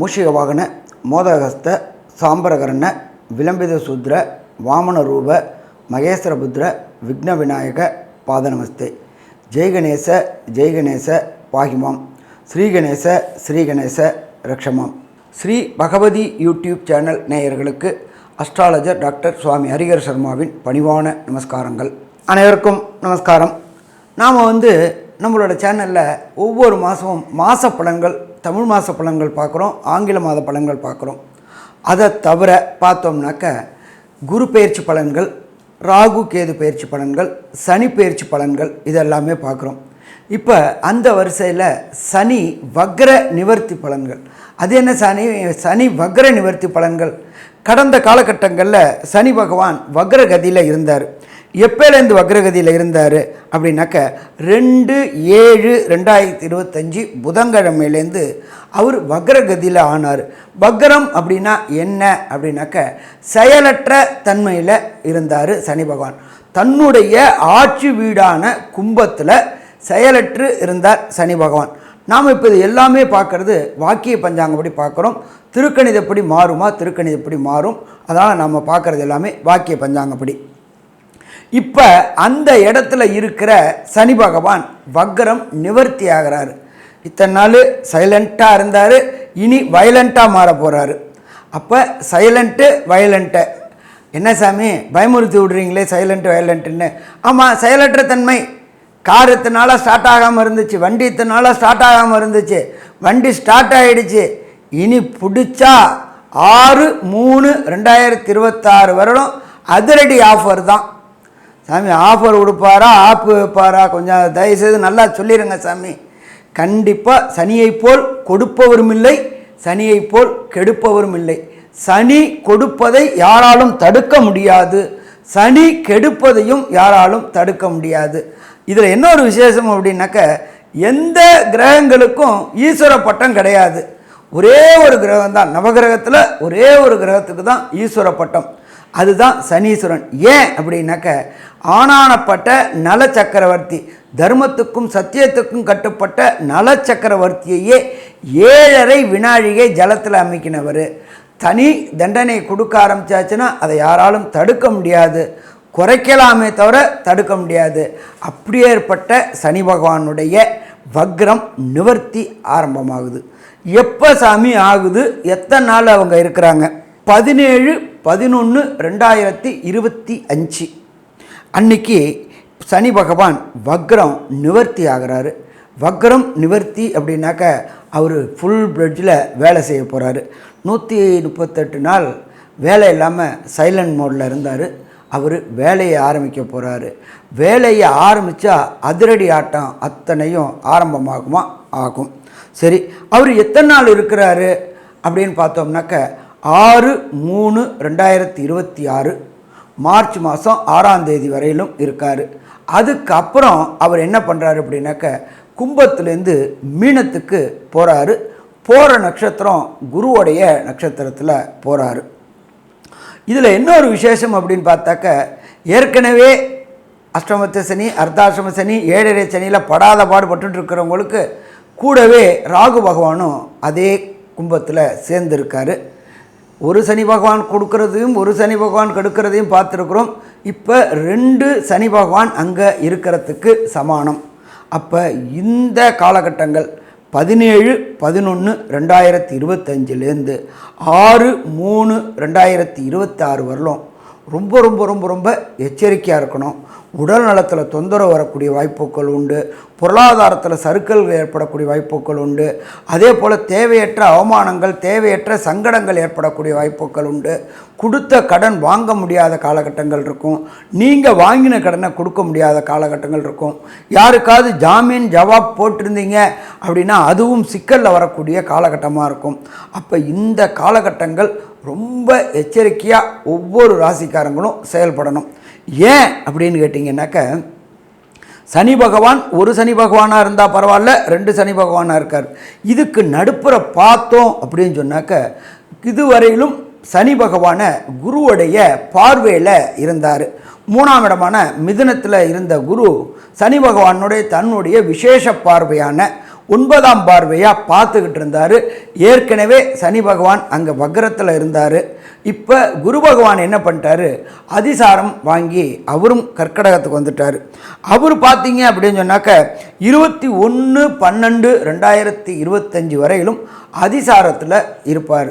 மூஷிக வாகன மோதகஸ்த சாம்பரகரண விளம்பித சூத்ர வாமன ரூப மகேஸ்வரபுத்ர விக்ன விநாயக பாதநமஸ்தே ஜெய்கணேச ஜெய்கணேச பாகிமாம். ஸ்ரீகணேச ஸ்ரீகணேச ரக்ஷமாம். ஸ்ரீ பகவதி யூடியூப் சேனல் நேயர்களுக்கு அஸ்ட்ராலஜர் டாக்டர் சுவாமி ஹரிஹர் சர்மாவின் பணிவான நமஸ்காரங்கள். அனைவருக்கும் நமஸ்காரம். நாம் வந்து நம்மளோட சேனலில் ஒவ்வொரு மாதமும் மாத பலன்கள் தமிழ் மாத பலன்கள் பார்க்குறோம் ஆங்கில மாத பலன்கள் பார்க்குறோம். அதை தவிர பார்த்தோம்னாக்க குரு பயிற்சி பலன்கள் ராகு கேது பயிற்சி பலன்கள் சனி பயிற்சி பலன்கள் இதெல்லாமே பார்க்குறோம். இப்போ அந்த வரிசையில் சனி வக்ர நிவர்த்தி பலன்கள். அது என்ன சனி? சனி வக்ர நிவர்த்தி பலன்கள். கடந்த காலகட்டங்களில் சனி பகவான் வக்ரகதியில் இருந்தார். எப்போலேருந்து வக்ரகதியில் இருந்தார்? அப்படின்னாக்க ரெண்டு ஏழு ரெண்டாயிரத்தி இருபத்தஞ்சி புதன்கிழமையிலேருந்து அவர் வக்ரகதியில் ஆனார். வக்ரம் அப்படின்னா என்ன? அப்படின்னாக்க செயலற்ற தன்மையில் இருந்தார் சனி பகவான். தன்னுடைய ஆட்சி வீடான கும்பத்தில் செயலற்று இருந்தார் சனி பகவான். நாம் இப்போ இது எல்லாமே பார்க்குறது வாக்கிய பஞ்சாங்கப்படி பார்க்குறோம். திருக்கணிதப்படி மாறுமா? திருக்கணிதப்படி மாறும். அதனால் நம்ம பார்க்குறது எல்லாமே வாக்கிய பஞ்சாங்கப்படி இப்போ அந்த இடத்துல இருக்கிற சனி பகவான் வக்ரம் நிவர்த்தி ஆகிறாரு. இத்தனை நாள் சைலண்ட்டாக இருந்தார் இனி வயலண்ட்டாக மாற போகிறாரு அப்போ சைலண்ட்டு வயலண்ட்டு என்ன சாமி பயமுறுத்தி விடுறீங்களே சைலண்ட் வயலண்ட்டுன்னு ஆமாம் செயலற்ற தன்மை. கார் இத்தனை நாளாக ஸ்டார்ட் ஆகாமல் இருந்துச்சு வண்டி இத்தனை நாளாக ஸ்டார்ட் ஆகாமல் இருந்துச்சு வண்டி ஸ்டார்ட் ஆகிடுச்சு இனி பிடிச்சா ஆறு மூணு ரெண்டாயிரத்தி இருபத்தாறு வருடம் அதிரடி ஆஃபர் தான். சாமி ஆஃபர் கொடுப்பாரா ஆப்பு வைப்பாரா? கொஞ்சம் தயவுசெய்து நல்லா சொல்லிடுங்க சாமி. கண்டிப்பாக சனியை போல் கொடுப்பவரும் இல்லை சனியை போல் கெடுப்பவரும் இல்லை. சனி கொடுப்பதை யாராலும் தடுக்க முடியாது. சனி கெடுப்பதையும் யாராலும் தடுக்க முடியாது. இதில் என்ன ஒரு விசேஷம் அப்படின்னாக்க எந்த கிரகங்களுக்கும் ஈஸ்வர பட்டம் கிடையாது. ஒரே ஒரு கிரகம் தான் நவகிரகத்தில் ஒரே ஒரு கிரகத்துக்கு தான் ஈஸ்வர பட்டம். அதுதான் சனீஸ்வரன். ஏன் அப்படின்னாக்க ஆனானப்பட்ட நல சக்கரவர்த்தி தர்மத்துக்கும் சத்தியத்துக்கும் கட்டுப்பட்ட நல சக்கரவர்த்தியையே ஏழரை வினாழிகை ஜலத்தில் அமைக்கினவர். தனி தண்டனை கொடுக்க ஆரம்பிச்சாச்சுன்னா அதை யாராலும் தடுக்க முடியாது. குறைக்கலாமே தவிர தடுக்க முடியாது. அப்படியேற்பட்ட சனி பகவானுடைய வக்ரம் நிவர்த்தி ஆரம்பமாகுது. எப்போ சாமி ஆகுது? எத்தனை நாள் அவங்க இருக்கிறாங்க? பதினேழு பதினொன்று ரெண்டாயிரத்தி இருபத்தி அஞ்சு. அன்னைக்கு சனி பகவான் வக்ரம் நிவர்த்தி ஆகிறாரு. வக்ரம் நிவர்த்தி அப்படின்னாக்க அவர் ஃபுல் பிளட்ஜில் வேலை செய்ய போகிறாரு நூற்றி முப்பத்தெட்டு நாள் வேலை இல்லாமல் சைலண்ட் மோடில் இருந்தார். அவர் வேலையை ஆரம்பிக்க போகிறாரு வேலையை ஆரம்பித்தா அதிரடி ஆட்டம் அத்தனையும் ஆரம்பமாகுமா? ஆகும். சரி அவர் எத்தனை நாள் இருக்கிறாரு அப்படின்னு பார்த்தோம்னாக்க ஆறு மூணு ரெண்டாயிரத்தி இருபத்தி ஆறு மார்ச் மாதம் ஆறாம் தேதி வரையிலும் இருக்கார். அதுக்கப்புறம் அவர் என்ன பண்ணுறாரு அப்படின்னாக்க கும்பத்துலேருந்து மீனத்துக்கு போகிறாரு போகிற நட்சத்திரம் குருவோடைய நட்சத்திரத்தில் போகிறாரு இதில் இன்னொரு விசேஷம் அப்படின்னு பார்த்தாக்க ஏற்கனவே அஷ்டமத்த சனி அர்த்தாஷ்டம சனி ஏழரை சனியில் படாத பாடுபட்டு இருக்கிறவங்களுக்கு கூடவே ராகு பகவானும் அதே கும்பத்தில் சேர்ந்துருக்காரு. ஒரு சனி பகவான் கொடுக்கறதையும் ஒரு சனி பகவான் கெடுக்கிறதையும் பார்த்துருக்குறோம். இப்போ ரெண்டு சனி பகவான் அங்கே இருக்கிறதுக்கு சமானம். அப்போ இந்த காலகட்டங்கள் பதினேழு பதினொன்று ரெண்டாயிரத்தி இருபத்தஞ்சிலேருந்து ஆறு மூணு ரெண்டாயிரத்தி இருபத்தாறு வரலும் ரொம்ப ரொம்ப ரொம்ப ரொம்ப எச்சரிக்கையாக இருக்கணும். உடல் நலத்தில் தொந்தரவு வரக்கூடிய வாய்ப்புகள் உண்டு. பொருளாதாரத்தில் சறுக்கல்கள் ஏற்படக்கூடிய வாய்ப்புகள் உண்டு. அதே போல் தேவையற்ற அவமானங்கள் தேவையற்ற சங்கடங்கள் ஏற்படக்கூடிய வாய்ப்புகள் உண்டு. கொடுத்த கடன் வாங்க முடியாத காலகட்டங்கள் இருக்கும். நீங்கள் வாங்கின கடனை கொடுக்க முடியாத காலகட்டங்கள் இருக்கும். யாருக்காவது ஜாமீன் ஜவாப் போட்டிருந்தீங்க அப்படின்னா அதுவும் சிக்கலில் வரக்கூடிய காலகட்டமாக இருக்கும். அப்போ இந்த காலகட்டங்கள் ரொம்ப எச்சரிக்கையாக ஒவ்வொரு ராசிக்காரங்களும் செயல்படணும். ஏன் அப்படின்னு கேட்டிங்கன்னாக்க சனி பகவான் ஒரு சனி பகவானாக இருந்தால் பரவாயில்ல ரெண்டு சனி பகவானாக இருக்கார். இதுக்கு நடுப்புற பார்த்தோம் அப்படின்னு சொன்னாக்க இதுவரையிலும் சனி பகவானை குருவுடைய பார்வையில் இருந்தார். மூணாம் இடமான மிதுனத்தில் இருந்த குரு சனி பகவானுடைய தன்னுடைய விசேஷ பார்வையான ஒன்பதாம் பார்வையாக பார்த்துக்கிட்டு இருந்தார். ஏற்கனவே சனி பகவான் அங்கே வக்ரத்தில் இருந்தார். இப்போ குரு பகவான் என்ன பண்ணிட்டாரு? அதிசாரம் வாங்கி அவரும் கர்க்கடகத்துக்கு வந்துட்டார். அவர் பார்த்தீங்க அப்படின்னு சொன்னாக்க இருபத்தி ஒன்று பன்னெண்டு ரெண்டாயிரத்தி இருபத்தஞ்சி வரையிலும் அதிசாரத்தில் இருப்பார்.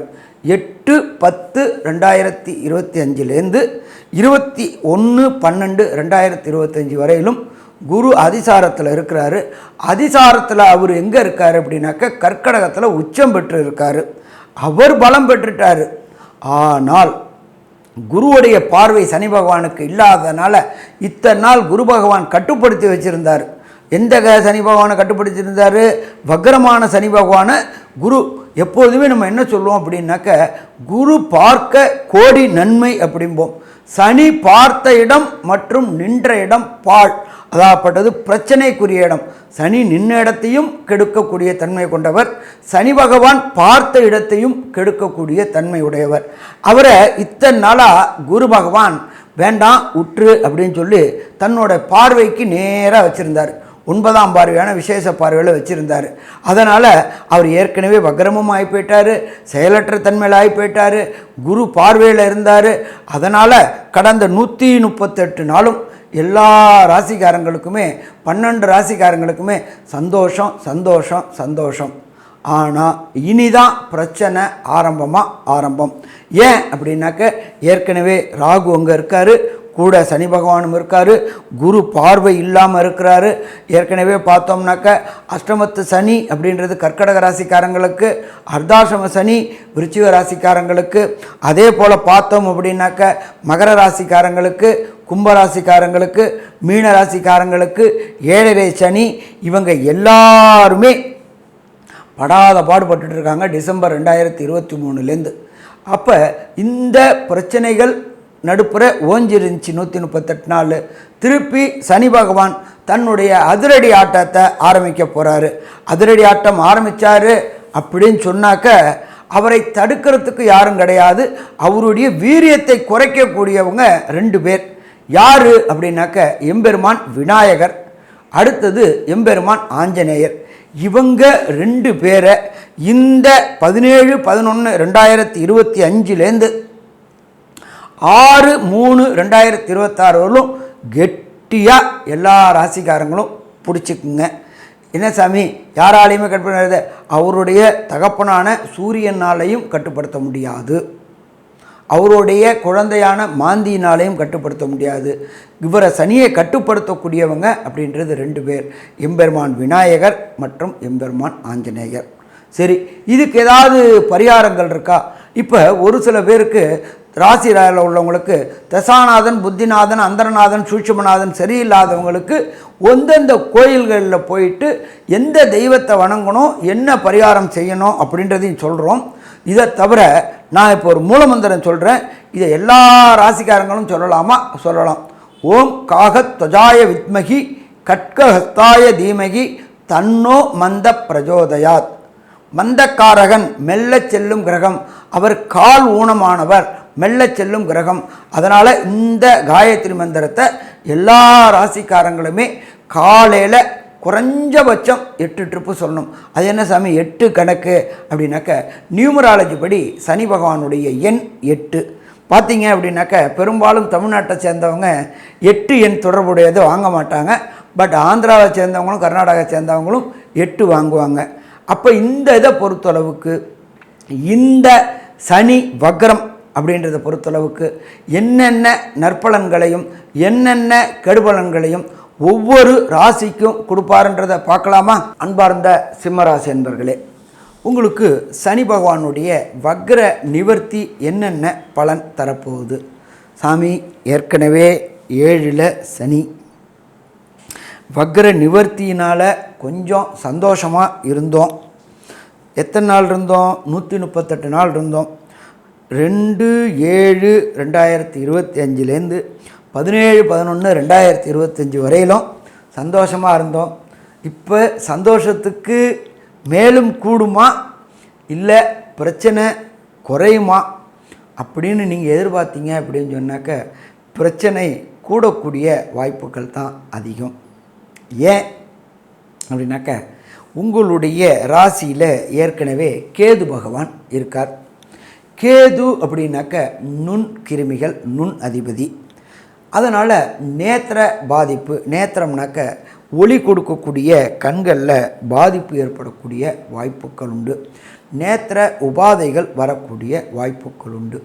எட்டு பத்து ரெண்டாயிரத்தி இருபத்தி அஞ்சுலேருந்து இருபத்தி ஒன்று பன்னெண்டு ரெண்டாயிரத்தி இருபத்தஞ்சி வரையிலும் குரு அதிசாரத்தில் இருக்கிறாரு. அதிசாரத்தில் அவர் எங்கே இருக்கார் அப்படின்னாக்க கற்கடகத்தில் உச்சம் பெற்று இருக்கார் அவர் பலம் பெற்றுட்டார். ஆனால் குருவுடைய பார்வை சனி பகவானுக்கு இல்லாதனால இத்தனை நாள் குரு பகவான் கட்டுப்படுத்தி வச்சிருந்தார். எந்த க- சனி பகவானை கட்டுப்படுத்தியிருந்தார் வக்ரமான சனி பகவானை குரு எப்போதுமே நம்ம என்ன சொல்லுவோம் அப்படின்னாக்க குரு பார்க்க கோடி நன்மை அப்படிம்போம். சனி பார்த்த இடம் மற்றும் நின்ற இடம் பால் அதாகப்பட்டது பிரச்சனைக்குரிய இடம். சனி நின்ற இடத்தையும் கெடுக்கக்கூடிய தன்மை கொண்டவர். சனி பகவான் பார்த்த இடத்தையும் கெடுக்கக்கூடிய தன்மை உடையவர். அவரை இத்தனை நாளாக குரு பகவான் வேண்டாம் உற்று அப்படின்னு சொல்லி தன்னோட பார்வைக்கு நேராக வச்சுருந்தார். ஒன்பதாம் பார்வையான விசேஷ பார்வையில் வச்சுருந்தார். அதனால் அவர் ஏற்கனவே வக்ரமும் ஆகி போயிட்டார் செயலற்ற தன்மையில் ஆகி போயிட்டார் குரு பார்வையில் இருந்தார். அதனால் கடந்த நூற்றி முப்பத்தெட்டு நாளும் எல்லா ராசிக்காரங்களுக்குமே பன்னெண்டு ராசிக்காரங்களுக்குமே சந்தோஷம் சந்தோஷம் சந்தோஷம். ஆனால் இனிதான் பிரச்சனை ஆரம்பமாக ஆரம்பம். ஏன் அப்படின்னாக்க ஏற்கனவே ராகு அங்கே இருக்கார் கூட சனி பகவானும் இருக்கார். குரு பார்வை இல்லாமல் இருக்கிறாரு. ஏற்கனவே பார்த்தோம்னாக்க அஷ்டமத்து சனி அப்படின்றது கர்க்கடக ராசிக்காரங்களுக்கு அர்த்தாசிரம சனி விருச்சிக ராசிக்காரங்களுக்கு அதே போல் பார்த்தோம் அப்படின்னாக்க மகர ராசிக்காரங்களுக்கு கும்ப ராசிக்காரங்களுக்கு மீன ராசிக்காரங்களுக்கு ஏழரை சனி இவங்க எல்லாருமே படாத பாடுபட்டுருக்காங்க இருக்காங்க. டிசம்பர் ரெண்டாயிரத்தி இருபத்தி மூணுலேருந்து அப்போ இந்த பிரச்சனைகள் நடுப்புற ஓஞ்சிருந்துச்சு நூற்றி முப்பத்தெட்டு நாள். திருப்பி சனி பகவான் தன்னுடைய அதிரடி ஆட்டத்தை ஆரம்பிக்க போகிறாரு அதிரடி ஆட்டம் ஆரம்பித்தார் அப்படின்னு சொன்னாக்க அவரை தடுக்கிறதுக்கு யாரும் கிடையாது. அவருடைய வீரியத்தை குறைக்கக்கூடியவங்க ரெண்டு பேர். யார் அப்படின்னாக்க எம்பெருமான் விநாயகர். அடுத்தது எம்பெருமான் ஆஞ்சநேயர். இவங்க ரெண்டு பேரை இந்த பதினேழு பதினொன்று ரெண்டாயிரத்தி இருபத்தி அஞ்சுலேருந்து ஆறு மூணு ரெண்டாயிரத்தி இருபத்தாறு வரலும் கெட்டியாக எல்லா ராசிக்காரங்களும் பிடிச்சிக்குங்க. என்ன சாமி? யாராலையுமே கட்டுப்படுத்த அவருடைய தகப்பனான சூரியனாலையும் கட்டுப்படுத்த முடியாது. அவருடைய குழந்தையான மாந்தியினாலையும் கட்டுப்படுத்த முடியாது. இவரை சனியை கட்டுப்படுத்தக்கூடியவங்க அப்படின்றது ரெண்டு பேர். எம்பெருமான் விநாயகர் மற்றும் எம்பெருமான் ஆஞ்சநேயர். சரி இதுக்கு ஏதாவது பரிகாரங்கள் இருக்கா? இப்போ ஒரு சில பேருக்கு ராசி ராயில் உள்ளவங்களுக்கு தசாநாதன் புத்திநாதன் அந்தரநாதன் சூட்சமநாதன் சரியில்லாதவங்களுக்கு எந்தெந்த கோயில்களில் போயிட்டு எந்த தெய்வத்தை வணங்கணும் என்ன பரிகாரம் செய்யணும் அப்படின்றதையும் சொல்கிறோம் இதை தவிர நான் இப்போ ஒரு மூலமந்திரம் சொல்கிறேன் இதை எல்லா ராசிக்காரங்களும் சொல்லலாமா? சொல்லலாம். ஓம் காக துவஜாய வித்மகி கட்கஹஸ்தாய தீமகி தன்னோ மந்த பிரஜோதயாத். மந்தக்காரகன் மெல்ல செல்லும் கிரகம். அவர் கால் ஊனமானவர். மெல்ல செல்லும் கிரகம். அதனால் இந்த காயத்ரி மந்திரத்தை எல்லா ராசிக்காரங்களுமே காலையில் குறைஞ்சபட்சம் எட்டு ட்ரிப்பு சொல்லணும். அது என்ன சாமி? எட்டு கணக்கு. அப்படின்னாக்க நியூமராலஜி படி சனி பகவானுடைய எண் எட்டு. பார்த்தீங்க அப்படின்னாக்க பெரும்பாலும் தமிழ்நாட்டை சேர்ந்தவங்க எட்டு எண் தொடர்புடையது வாங்க மாட்டாங்க. பட் ஆந்திராவை சேர்ந்தவங்களும் கர்நாடகாவை சேர்ந்தவங்களும் எட்டு வாங்குவாங்க. அப்போ இந்த இதை பொறுத்தளவுக்கு இந்த சனி வக்ரம் அப்படின்றத பொறுத்தளவுக்கு என்னென்ன நற்பலன்களையும் என்னென்ன கெடுபலன்களையும் ஒவ்வொரு ராசிக்கும் கொடுப்பாருன்றதை பார்க்கலாமா? அன்பார்ந்த சிம்மராசி என்பர்களே உங்களுக்கு சனி பகவானுடைய வக்ர நிவர்த்தி என்னென்ன பலன் தரப்போகுது? சாமி ஏற்கனவே ஏழில் சனி. வக்ர நிவர்த்தியினால் கொஞ்சம் சந்தோஷமாக இருந்தோம். எத்தனை நாள் இருந்தோம்? நூற்றி முப்பத்தெட்டு நாள் இருந்தோம். ரெண்டு ஏழு ரெண்டாயிரத்தி இருபத்தி அஞ்சுலேருந்து பதினேழு பதினொன்று ரெண்டாயிரத்தி இருபத்தஞ்சி வரையிலும் சந்தோஷமாக இருந்தோம். இப்போ சந்தோஷத்துக்கு மேலும் கூடுமா? இல்லை பிரச்சனை குறையுமா? அப்படின்னு நீங்கள் எதிர்பார்த்தீங்க அப்படின்னு சொன்னாக்க பிரச்சனை கூடக்கூடிய வாய்ப்புகள் தான் அதிகம். ஏன் அப்படின்னாக்க உங்களுடைய ராசியில் ஏற்கனவே கேது பகவான் இருக்கார். கேது அப்படின்னாக்க நுண் கிருமிகள் நுண் அதிபதி. அதனால் நேத்திர பாதிப்பு நேத்திரம்னாக்க ஒளி கொடுக்கக்கூடிய கண்களில் பாதிப்பு ஏற்படக்கூடிய வாய்ப்புகள் உண்டு. நேத்திர உபாதைகள் வரக்கூடிய வாய்ப்புகள் உண்டு.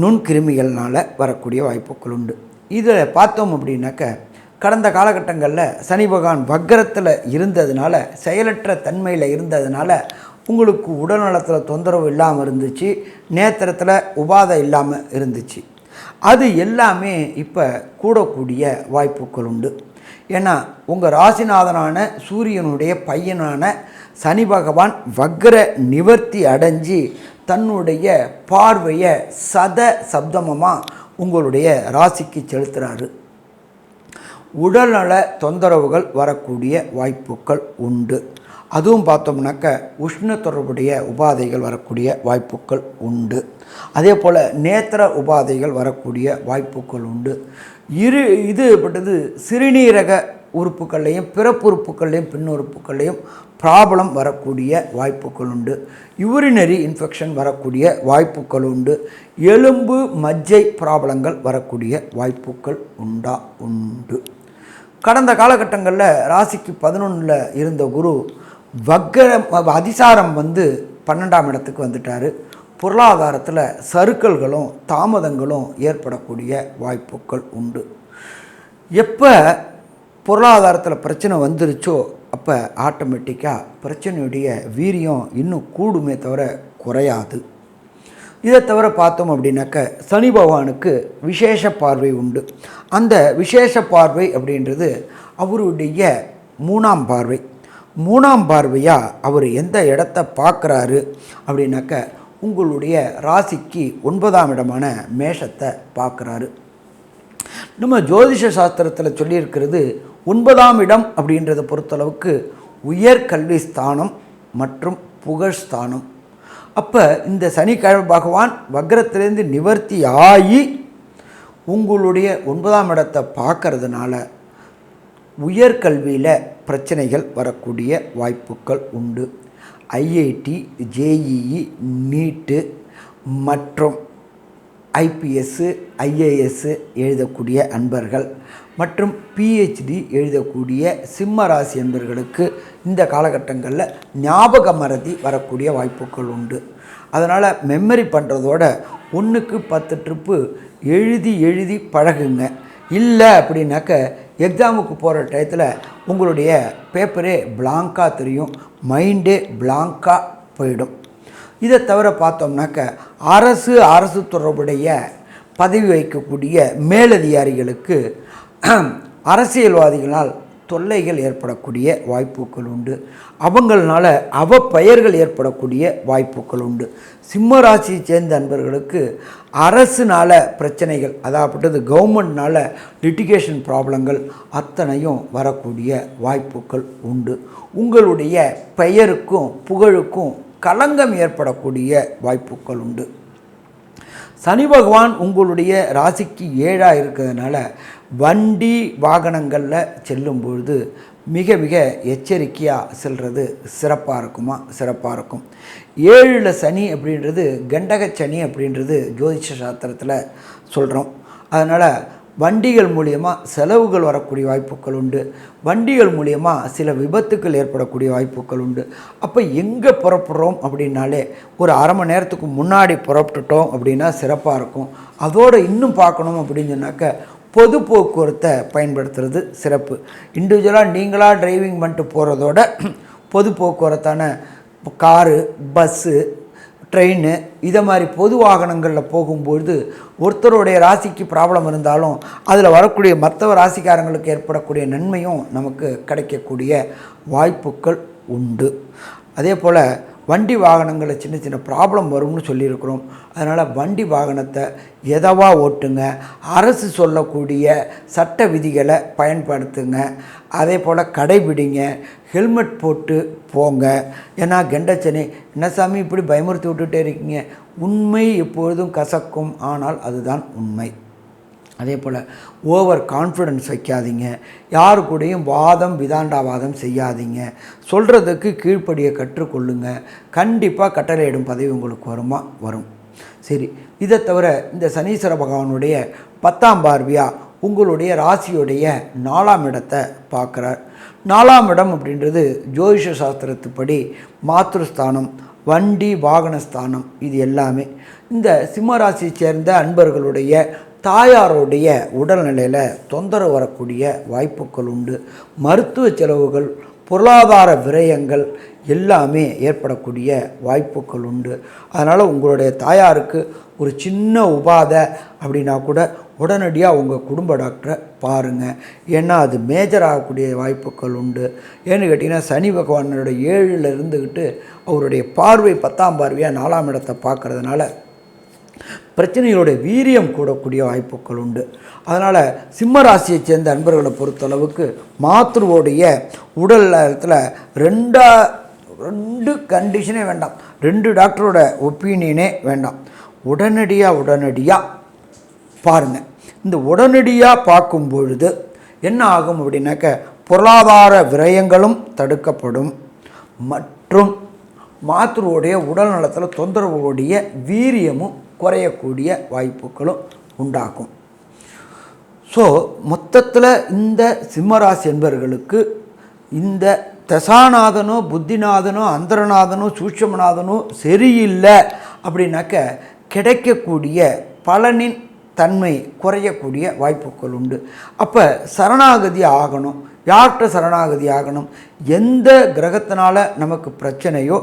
நுண்கிருமிகள்னால் வரக்கூடிய வாய்ப்புகள் உண்டு. இதில் பார்த்தோம் அப்படின்னாக்க கடந்த காலகட்டங்களில் சனி பகவான் வக்கரத்தில் இருந்ததுனால செயலற்ற தன்மையில் இருந்ததுனால உங்களுக்கு உடல் நலத்தில் தொந்தரவு இல்லாமல் இருந்துச்சு நேத்திரத்தில் உபாதை இல்லாமல் இருந்துச்சு. அது எல்லாமே இப்போ கூடக்கூடிய வாய்ப்புகள் உண்டு. ஏன்னா உங்கள் ராசிநாதனான சூரியனுடைய பையனான சனி பகவான் வக்ர நிவர்த்தி அடைஞ்சு தன்னுடைய பார்வையை சத சப்தமமாக உங்களுடைய ராசிக்கு செலுத்துகிறாரு உடல்நல தொந்தரவுகள் வரக்கூடிய வாய்ப்புகள் உண்டு. அதுவும் பார்த்தோம்னாக்க உஷ்ண தொடர்புடைய உபாதைகள் வரக்கூடிய வாய்ப்புகள் உண்டு. அதே போல் நேத்திர உபாதைகள் வரக்கூடிய வாய்ப்புகள் உண்டு. இரு இது பட்டது சிறுநீரக உறுப்புகள்லையும் பிறப்புறுப்புகள்லையும் பின்னுறுப்புகள்லையும் ப்ராப்ளம் வரக்கூடிய வாய்ப்புகள் உண்டு. யூரினரி இன்ஃபெக்ஷன் வரக்கூடிய வாய்ப்புகள் உண்டு. எலும்பு மஜ்ஜை ப்ராப்ளங்கள் வரக்கூடிய வாய்ப்புகள் உண்டா உண்டு. கடந்த காலகட்டங்களில் ராசிக்கு பதினொன்றில் இருந்த குரு வக்கர அதிசாரம் வந்து பன்னெண்டாம் இடத்துக்கு வந்துட்டார். பொருளாதாரத்தில் சறுக்கல்களும் தாமதங்களும் ஏற்படக்கூடிய வாய்ப்புகள் உண்டு. எப்போ பொருளாதாரத்தில் பிரச்சனை வந்துருச்சோ அப்போ ஆட்டோமேட்டிக்காக பிரச்சனையுடைய வீரியம் இன்னும் கூடுமே தவிர குறையாது. இதை தவிர பார்த்தோம் அப்படின்னாக்க சனி பகவானுக்கு விசேஷ பார்வை உண்டு. அந்த விசேஷ பார்வை அப்படின்றது அவருடைய மூணாம் பார்வை. மூணாம் பார்வையாக அவர் எந்த இடத்த பார்க்குறாரு அப்படின்னாக்க உங்களுடைய ராசிக்கு ஒன்பதாம் இடமான மேஷத்தை பார்க்குறாரு. நம்ம ஜோதிஷ சாஸ்திரத்தில் சொல்லியிருக்கிறது ஒன்பதாம் இடம் அப்படின்றத பொறுத்தளவுக்கு உயர்கல்வி ஸ்தானம் மற்றும் புகழ் ஸ்தானம். அப்போ இந்த சனிக்கிழமை பகவான் வக்ரத்திலேருந்து நிவர்த்தி ஆகி உங்களுடைய ஒன்பதாம் இடத்தை பார்க்கறதுனால உயர்கல்வியில் பிரச்சனைகள் வரக்கூடிய வாய்ப்புகள் உண்டு. ஐஐடி ஜேஇஇ நீட்டு மற்றும் ஐபிஎஸ்ஸு ஐஏஎஸ்ஸு எழுதக்கூடிய அன்பர்கள் மற்றும் பிஹெச்டி எழுதக்கூடிய சிம்ம ராசி அன்பர்களுக்கு இந்த காலகட்டங்களில் ஞாபக மறதி வரக்கூடிய வாய்ப்புகள் உண்டு. அதனால் மெமரி பண்ணுறதோட ஒன்றுக்கு பத்து ட்ரிப்பு எழுதி எழுதி பழகுங்க. இல்லை அப்படின்னாக்க எக்ஸாமுக்கு போகிற டயத்தில் உங்களுடைய பேப்பரே பிளாங்காக தெரியும். மைண்டே பிளாங்காக போயிடும். இதை தவிர பார்த்தோம்னாக்க அரசு அரசு தொடர்புடைய பதவி வைக்கக்கூடிய மேலதிகாரிகளுக்கு அரசியல்வாதிகளால் தொல்லைகள் ஏற்படக்கூடிய வாய்ப்புகள் உண்டு. அவங்களால அவ பெயர்கள் ஏற்படக்கூடிய வாய்ப்புகள் உண்டு. சிம்ம ராசியை சேர்ந்த நண்பர்களுக்கு அரசுனால பிரச்சனைகள் அதாகப்பட்டது கவர்மெண்ட்னால லிட்டிகேஷன் ப்ராப்ளங்கள் அத்தனையும் வரக்கூடிய வாய்ப்புகள் உண்டு. உங்களுடைய பெயருக்கும் புகழுக்கும் களங்கம் ஏற்படக்கூடிய வாய்ப்புகள் உண்டு. சனி பகவான் உங்களுடைய ராசிக்கு ஏழாக இருக்கிறதுனால வண்டி வாகனங்களில் செல்லும் பொழுது மிக மிக எச்சரிக்கையாக செல்வது சிறப்பாக இருக்குமா? சிறப்பாக இருக்கும். ஏழில் சனி அப்படின்றது கண்டக சனி அப்படின்றது ஜோதிஷ சாஸ்திரத்தில் சொல்கிறோம் அதனால் வண்டிகள் மூலியமாக செலவுகள் வரக்கூடிய வாய்ப்புகள் உண்டு. வண்டிகள் மூலியமாக சில விபத்துக்கள் ஏற்படக்கூடிய வாய்ப்புகள் உண்டு. அப்போ எங்கே புறப்படுறோம் அப்படின்னாலே ஒரு அரை மணி நேரத்துக்கு முன்னாடி புறப்பட்டுட்டோம் அப்படின்னா சிறப்பாக இருக்கும். அதோடு இன்னும் பார்க்கணும் அப்படின்னு சொன்னாக்க பொது போக்குவரத்தை பயன்படுத்துறது சிறப்பு. இண்டிவிஜுவலாக நீங்களாக டிரைவிங் பண்ணிட்டு போகிறதோட பொது போக்குவரத்தான காரு பஸ்ஸு ட்ரெயின் இதை மாதிரி பொது வாகனங்களில் போகும்பொழுது ஒருத்தருடைய ராசிக்கு ப்ராப்ளம் இருந்தாலும் அதில் வரக்கூடிய மற்ற ராசிக்காரங்களுக்கு ஏற்படக்கூடிய நன்மையும் நமக்கு கிடைக்கக்கூடிய வாய்ப்புகள் உண்டு. அதே போல் வண்டி வாகனங்களில் சின்ன சின்ன ப்ராப்ளம் வரும்னு சொல்லியிருக்கிறோம். அதனால் வண்டி வாகனத்தை எதவாக ஓட்டுங்க? அரசு சொல்லக்கூடிய சட்ட விதிகளை பயன்படுத்துங்க. அதே போல் கடைபிடிங்க. ஹெல்மெட் போட்டு போங்க. ஏன்னா கெண்டச்சனி என்ன சாமி இப்படி பயமுறுத்தி விட்டுட்டே இருக்கீங்க? உண்மை எப்பொழுதும் கசக்கும். ஆனால் அதுதான் உண்மை. அதே போல் ஓவர் கான்ஃபிடன்ஸ் வைக்காதீங்க. யாரு கூடயும் வாதம் விதாண்டாவாதம் செய்யாதீங்க. சொல்கிறதுக்கு கீழ்ப்படியை கற்றுக்கொள்ளுங்க. கண்டிப்பாக கட்டளையிடும் பதவி உங்களுக்கு வருமா? வரும். சரி இதை தவிர இந்த சனீஸ்வர பகவானுடைய பத்தாம் பார்வையா உங்களுடைய ராசியுடைய நாலாம் இடத்தை பார்க்குறார். நாலாம் இடம் அப்படின்றது ஜோதிஷ சாஸ்திரத்துப்படி மாத்ருஸ்தானம். வண்டி வாகனஸ்தானம் இது எல்லாமே. இந்த சிம்மராசியை சேர்ந்த அன்பர்களுடைய தாயாருடைய உடல்நிலையில் தொந்தரவு வரக்கூடிய வாய்ப்புகள் உண்டு. மருத்துவ செலவுகள் பொருளாதார விரயங்கள் எல்லாமே ஏற்படக்கூடிய வாய்ப்புகள் உண்டு. அதனால் உங்களுடைய தாயாருக்கு ஒரு சின்ன உபாதை அப்படின்னா கூட உடனடியாக உங்கள் குடும்ப டாக்டரை பாருங்கள் ஏன்னா அது மேஜர் ஆகக்கூடிய வாய்ப்புகள் உண்டு. ஏன்னு கேட்டிங்கன்னா சனி பகவானோட ஏழில் இருந்துக்கிட்டு அவருடைய பார்வை பத்தாம் பார்வையாக நாலாம் இடத்தை பார்க்கறதுனால பிரச்சனைகளுடைய வீரியம் கூடக்கூடிய வாய்ப்புகள் உண்டு. அதனால் சிம்ம ராசியை சேர்ந்த அன்பர்களை பொறுத்தளவுக்கு மாத்ருவோடைய உடல் நலத்தில் ரெண்டா ரெண்டு கண்டிஷனே வேண்டாம். ரெண்டு டாக்டரோட ஒப்பீனியனே வேண்டாம். உடனடியாக உடனடியாக பாருங்கள் இந்த உடனடியாக பார்க்கும் பொழுது என்ன ஆகும் அப்படின்னாக்க பொருளாதார விரயங்களும் தடுக்கப்படும். மற்றும் மாத்ருவோடைய உடல் நலத்தில் தொந்தரவுடைய வீரியமும் குறையக்கூடிய வாய்ப்புகளும் உண்டாகும். ஸோ மொத்தத்தில் இந்த சிம்மராசி என்பவர்களுக்கு இந்த தசாநாதனோ புத்திநாதனோ அந்தரநாதனோ சூட்சமநாதனோ சரியில்லை அப்படின்னாக்க கிடைக்கக்கூடிய பலனின் தன்மை குறையக்கூடிய வாய்ப்புகள் உண்டு. அப்போ சரணாகதி ஆகணும். யார்கிட்ட சரணாகதி ஆகணும்? எந்த கிரகத்தினால நமக்கு பிரச்சனையோ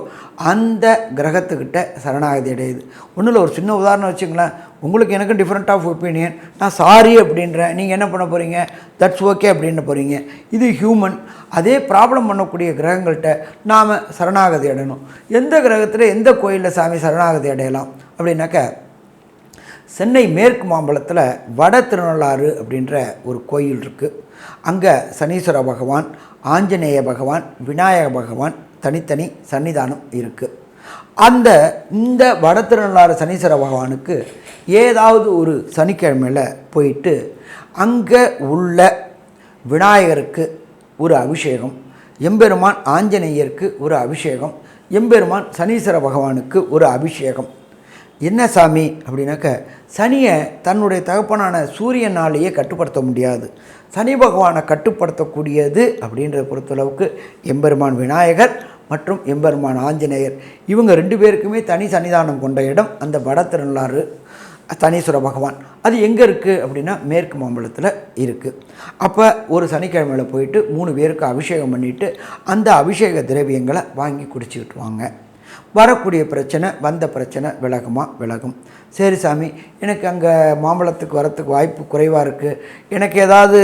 அந்த கிரகத்துக்கிட்ட சரணாகதி அடையுது. ஒன்றும் ஒரு சின்ன உதாரணம் வச்சுங்களேன். உங்களுக்கு எனக்கு டிஃப்ரெண்ட் ஆஃப் ஒப்பீனியன் நான் சாரி அப்படின்றேன். நீங்கள் என்ன பண்ண போகிறீங்க தட்ஸ் ஓகே அப்படின்னு போகிறீங்க இது ஹியூமன் அதே ப்ராப்ளம் பண்ணக்கூடிய கிரகங்கள்கிட்ட நாம் சரணாகதி அடையணும். எந்த கிரகத்தில் எந்த கோயிலில் சாமி சரணாகதி அடையலாம்? அப்படின்னாக்க சென்னை மேற்கு மாம்பலத்தில் வட திருநள்ளாறு அப்படின்ற ஒரு கோயில் இருக்குது அங்கே சனீஸ்வர பகவான் ஆஞ்சநேய பகவான் விநாயக பகவான் தனித்தனி சன்னிதானம் இருக்குது அந்த இந்த வட திருநள்ளாறு சனீஸ்வர பகவானுக்கு ஏதாவது ஒரு சனிக்கிழமையில் போயிட்டு அங்கே உள்ள விநாயகருக்கு ஒரு அபிஷேகம் எம்பெருமான் ஆஞ்சநேயருக்கு ஒரு அபிஷேகம் எம்பெருமான் சனீஸ்வர பகவானுக்கு ஒரு அபிஷேகம் என்ன சாமி? அப்படின்னாக்க சனியை தன்னுடைய தகப்பனான சூரியனாலேயே கட்டுப்படுத்த முடியாது. சனி பகவானை கட்டுப்படுத்தக்கூடியது அப்படின்றத பொறுத்தளவுக்கு எம்பெருமான் விநாயகர் மற்றும் எம்பெருமான் ஆஞ்சநேயர். இவங்க ரெண்டு பேருக்குமே தனி சன்னிதானம் கொண்ட இடம் அந்த வட திருநள்ளாறு தனீஸ்வர பகவான். அது எங்கே இருக்குது அப்படின்னா மேற்கு மாம்பலத்தில் இருக்குது அப்போ ஒரு சனிக்கிழமையில் போயிட்டு மூணு பேருக்கு அபிஷேகம் பண்ணிவிட்டு அந்த அபிஷேக திரவியங்களை வாங்கி குடிச்சிக்கிட்டு வாங்க. வரக்கூடிய பிரச்சனை வந்த பிரச்சனை விலகுமா? விலகும். சரி சாமி எனக்கு அங்கே மாம்பழத்துக்கு வரத்துக்கு வாய்ப்பு குறைவாக இருக்குது எனக்கு ஏதாவது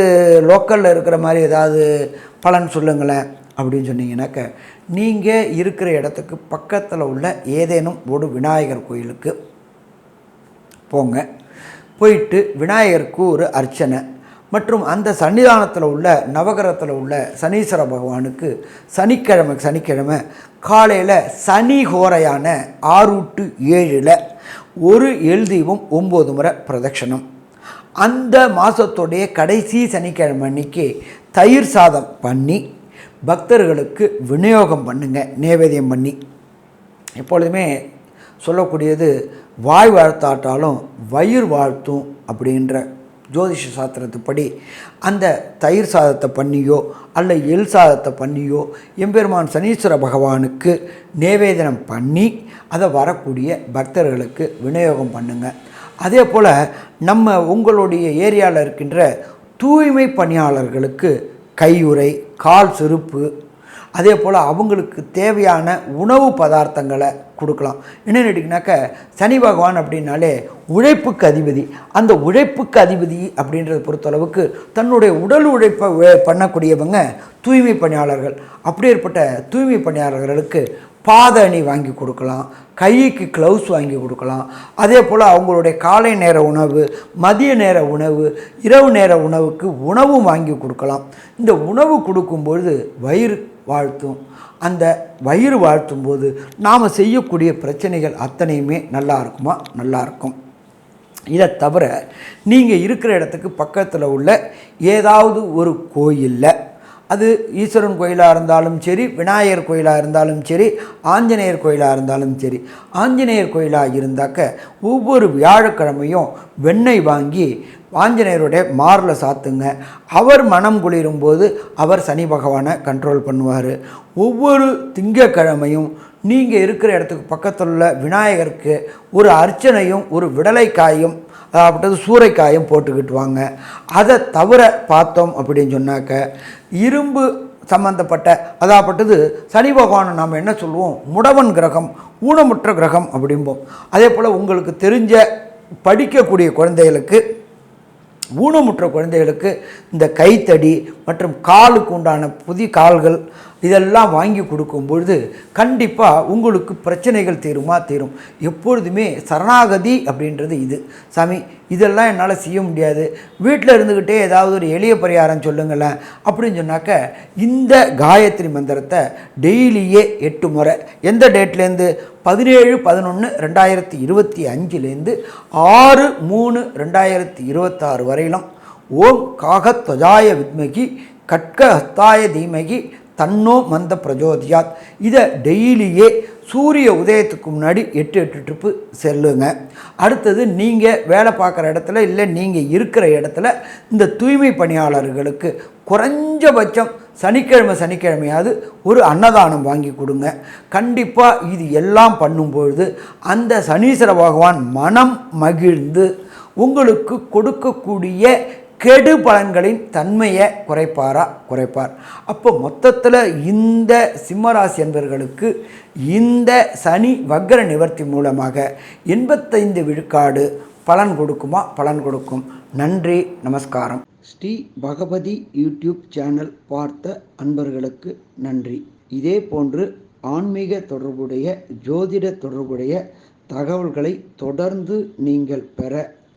லோக்கலில் இருக்கிற மாதிரி ஏதாவது பலன் சொல்லுங்களேன் அப்படின்னு சொன்னீங்கன்னாக்க நீங்கள் இருக்கிற இடத்துக்கு பக்கத்தில் உள்ள ஏதேனும் ஒரு விநாயகர் கோயிலுக்கு போங்க. போயிட்டு விநாயகருக்கு ஒரு அர்ச்சனை மற்றும் அந்த சன்னிதானத்தில் உள்ள நவகரத்தில் உள்ள சனீஸ்வர பகவானுக்கு சனிக்கிழமை சனிக்கிழமை காலையில் சனி ஹோரையான ஆறு டு ஏழில் ஒரு எல் தீபம் ஒம்பது முறை பிரதட்சணம். அந்த மாதத்துடைய கடைசி சனிக்கிழமை அன்னைக்கு தயிர் சாதம் பண்ணி பக்தர்களுக்கு விநியோகம் பண்ணுங்க நேவேதியம் பண்ணி. எப்பொழுதுமே சொல்லக்கூடியது வாய் வாழ்த்தாட்டாலும் வயிறு வாழ்த்தும் அப்படின்ற ஜோதிஷ சாஸ்திரத்துப்படி அந்த தயிர் சாதத்தை பண்ணியோ அல்ல எள் சாதத்தை பண்ணியோ எம்பெருமான் சனீஸ்வர பகவானுக்கு நேவேதனம் பண்ணி அதை வரக்கூடிய பக்தர்களுக்கு விநியோகம் பண்ணுங்க. அதே போல் நம்ம உங்களுடைய ஏரியாவில் இருக்கின்ற தூய்மை பணியாளர்களுக்கு கையுறை கால் செருப்பு அதே போல் அவங்களுக்கு தேவையான உணவு பதார்த்தங்களை கொடுக்கலாம். என்னென்னு கேட்டிங்கனாக்க சனி பகவான் அப்படின்னாலே உழைப்புக்கு அதிபதி. அந்த உழைப்புக்கு அதிபதி அப்படின்றத பொறுத்தளவுக்கு தன்னுடைய உடல் உழைப்பை பண்ணக்கூடியவங்க தூய்மை பணியாளர்கள். அப்படியேற்பட்ட தூய்மை பணியாளர்களுக்கு பாத அணி வாங்கி கொடுக்கலாம். கைக்கு க்ளவுஸ் வாங்கி கொடுக்கலாம். அதே போல் அவங்களுடைய காலை நேர உணவு மதிய நேர உணவு இரவு நேர உணவுக்கு உணவும் வாங்கி கொடுக்கலாம். இந்த உணவு கொடுக்கும்பொழுது வயிறு வாழ்த்தும் அந்த வயிறு வாழ்த்தும் போது நாம் செய்யக்கூடிய பிரச்சனைகள் அத்தனையுமே நல்லா இருக்குமா? நல்லாயிருக்கும் இதை தவிர நீங்கள் இருக்கிற இடத்துக்கு பக்கத்தில் உள்ள ஏதாவது ஒரு கோயிலில் அது ஈஸ்வரன் கோயிலாக இருந்தாலும் சரி விநாயகர் கோயிலாக இருந்தாலும் சரி ஆஞ்சநேயர் கோயிலாக இருந்தாலும் சரி ஆஞ்சநேயர் கோயிலாக இருந்தாக்க ஒவ்வொரு வியாழக்கிழமையும் வெண்ணெய் வாங்கி ஆஞ்சநேயருடைய மாரில் சாத்துங்க. அவர் மனம் குளிரும் போது அவர் சனி பகவானை கண்ட்ரோல் பண்ணுவார். ஒவ்வொரு திங்கக்கிழமையும் நீங்கள் இருக்கிற இடத்துக்கு பக்கத்தில் உள்ள விநாயகருக்கு ஒரு அர்ச்சனையும் ஒரு விடலைக்காயும் அப்படின்றது சூறைக்காயும் போட்டுக்கிட்டு வாங்க அதை தவிர பார்த்தோம் அப்படின்னு சொன்னாக்க இரும்பு சம்பந்தப்பட்ட அதாப்பட்டது சனி பகவானை நாம் என்ன சொல்லுவோம்? முடவன் கிரகம் ஊனமுற்ற கிரகம் அப்படிம்போம். அதே போல் உங்களுக்கு தெரிஞ்ச படிக்கக்கூடிய குழந்தைகளுக்கு ஊனமுற்ற குழந்தைகளுக்கு இந்த கைத்தடி மற்றும் காலுக்கு உண்டான புதி கால்கள் இதெல்லாம் வாங்கி கொடுக்கும் பொழுது கண்டிப்பாக உங்களுக்கு பிரச்சனைகள் தீருமா? தீரும். எப்பொழுதுமே சரணாகதி அப்படின்றது இது. சாமி இதெல்லாம் என்னால் செய்ய முடியாது. வீட்டில் இருந்துக்கிட்டே ஏதாவது ஒரு எளிய பரிகாரம் சொல்லுங்களேன். அப்படின்னு சொன்னாக்க இந்த காயத்ரி மந்திரத்தை டெய்லியே எட்டு முறை எந்த டேட்லேருந்து? பதினேழு பதினொன்று ரெண்டாயிரத்தி இருபத்தி அஞ்சுலேருந்து ஆறு மூணு ரெண்டாயிரத்தி இருபத்தாறு வரையிலும். ஓம் காகத்வஜாய வித்மகி கட்க ஹஸ்தாய தீமகி தன்னோ மந்த பிரஜோதியாத். இதை டெய்லியே சூரிய உதயத்துக்கு முன்னாடி எட்டு எட்டு ட்ரிப்பு செல்லுங்க. அடுத்தது நீங்கள் வேலை பார்க்குற இடத்துல இல்லை நீங்கள் இருக்கிற இடத்துல இந்த தூய்மை பணியாளர்களுக்கு குறைஞ்சபட்சம் சனிக்கிழமை சனிக்கிழமையாவது ஒரு அன்னதானம் வாங்கி கொடுங்க. கண்டிப்பாக இது எல்லாம் பண்ணும்பொழுது அந்த சனீஸ்வர பகவான் மனம் மகிழ்ந்து உங்களுக்கு கொடுக்கக்கூடிய கெடு பலன்களின் தன்மையை குறைப்பாரா? குறைப்பார். அப்போ மொத்தத்தில் இந்த சிம்மராசி என்பவர்களுக்கு இந்த சனி வக்கர நிவர்த்தி மூலமாக எண்பத்தைந்து விழுக்காடு பலன் கொடுக்குமா? பலன் கொடுக்கும். நன்றி நமஸ்காரம். ஸ்ரீ பகவதி யூடியூப் சேனல் பார்த்த அன்பர்களுக்கு நன்றி. இதே போன்று ஆன்மீக தொடர்புடைய ஜோதிட தொடர்புடைய தகவல்களை தொடர்ந்து நீங்கள் பெற